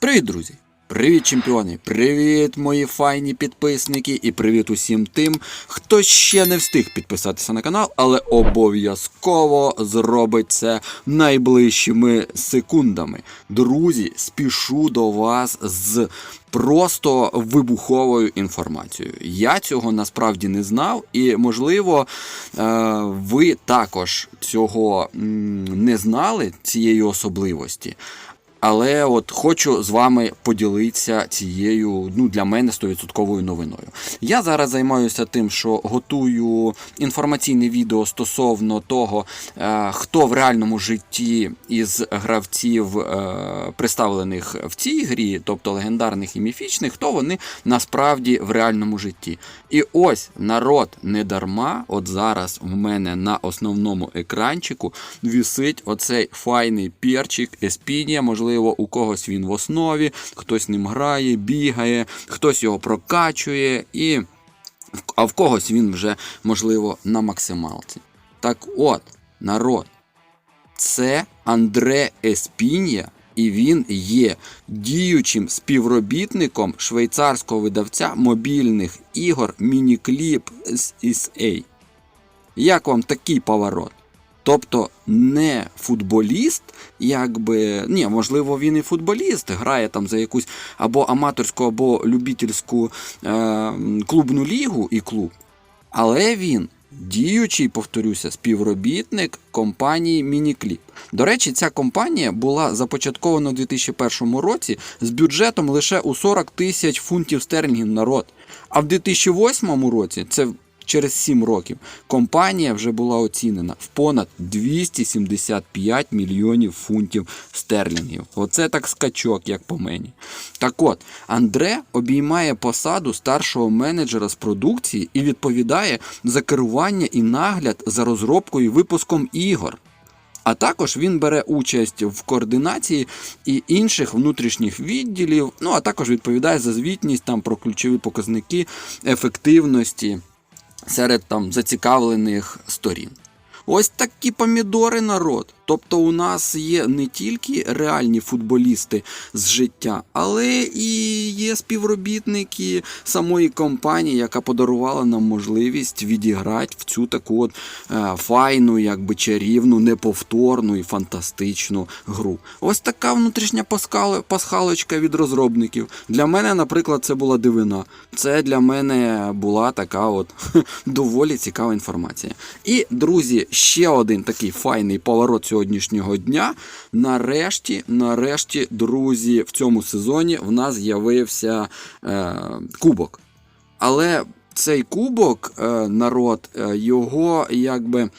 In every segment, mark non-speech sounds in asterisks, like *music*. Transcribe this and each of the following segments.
Привіт, друзі! Привіт, чемпіони! Привіт, мої файні підписники, і привіт усім тим, хто ще не встиг підписатися на канал, але обов'язково зробить це найближчими секундами. Друзі, спішу до вас з просто вибуховою інформацією. Я цього насправді не знав, і можливо, е, ви також цього не знали, цієї особливості. Але от хочу з вами поділитися цією, ну для мене 100% новиною. Я зараз займаюся тим, що готую інформаційне відео стосовно того, е, хто в реальному житті із гравців, е, представлених в цій грі, тобто легендарних і міфічних, хто вони насправді в реальному житті. І ось народ не дарма. От зараз в мене на основному екранчику вісить оцей файний перчик Еспінія. Можливо, у когось він в основі, хтось ним грає, бігає, хтось його прокачує, і а в когось він вже, можливо, на максималці. Так от, народ, це Андре Еспінія, і він є діючим співробітником швейцарського видавця мобільних ігор Мінікліп. Як вам такий поворот? Тобто не футболіст, якби ні, можливо, він і футболіст, грає там за якусь або аматорську, або любительську е, клубну лігу і клуб. Але він діючий, повторюся, співробітник компанії Мінікліп. До речі, ця компанія була започаткована у 2001 році з бюджетом лише у 40 тисяч фунтів стерлінгів на рот. А в 2008 році це через 7 років компанія вже була оцінена в понад 275 мільйонів фунтів стерлінгів. Оце так скачок, як по мені. Так от, Андре обіймає посаду старшого менеджера з продукції і відповідає за керування і нагляд за розробкою і випуском ігор. А також він бере участь в координації і інших внутрішніх відділів, ну а також відповідає за звітність там про ключові показники ефективності серед там зацікавлених сторін. Ось такі помідори народ. Тобто у нас є не тільки реальні футболісти з життя, але і є співробітники самої компанії, яка подарувала нам можливість відіграти в цю таку от е, файну, якби чарівну, неповторну і фантастичну гру. Ось така внутрішня пасхалочка від розробників. Для мене, наприклад, це була дивина. Це для мене була така от *laughs* доволі цікава інформація. І, друзі, ще один такий файний поворот сьогоднішнього дня. Нарешті, нарешті, друзі, в цьому сезоні в нас з'явився е, кубок. Але цей кубок, е, народ, е, його якби.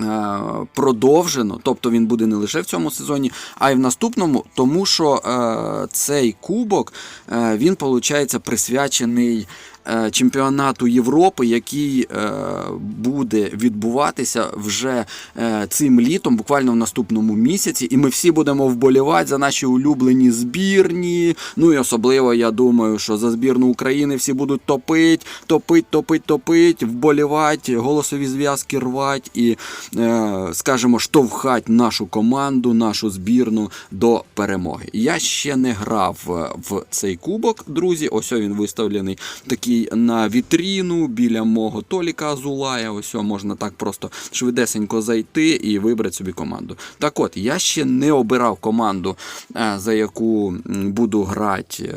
е, Продовжено, тобто він буде не лише в цьому сезоні, а й в наступному, тому що е, цей кубок е, він, виходить, присвячений чемпіонату Європи, який е, буде відбуватися вже е, цим літом, буквально в наступному місяці. І ми всі будемо вболівати за наші улюблені збірні. Ну і особливо, я думаю, що за збірну України всі будуть топить, топить, топить, топить, вболівати, голосові зв'язки рвати і, е, скажімо, штовхати нашу команду, нашу збірну до перемоги. Я ще не грав е, в цей кубок, друзі. Ось він виставлений такий на вітріну біля мого Толіка Азулая. Ось можна так просто швидесенько зайти і вибрати собі команду. Так от, я ще не обирав команду, е, за яку буду грати.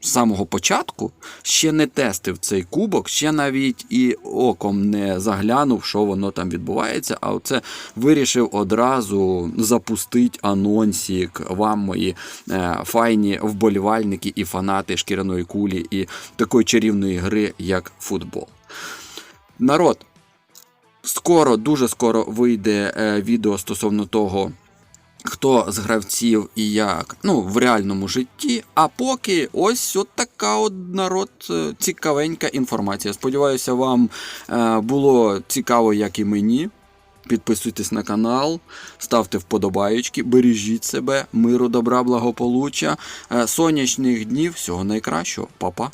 З самого початку ще не тестив цей кубок, ще навіть і оком не заглянув, що воно там відбувається. А оце вирішив одразу запустити анонсик вам, мої е, файні вболівальники і фанати шкіряної кулі і такої чарівної гри, як футбол. Народ, скоро, дуже скоро вийде е, відео стосовно того. Хто з гравців і як, ну, в реальному житті. А поки ось от така от народ е, цікавенька інформація. Сподіваюся, вам е, було цікаво, як і мені. Підписуйтесь на канал, ставте вподобаєчки, бережіть себе, миру, добра, благополуччя, е, сонячних днів, всього найкращого, Па-па.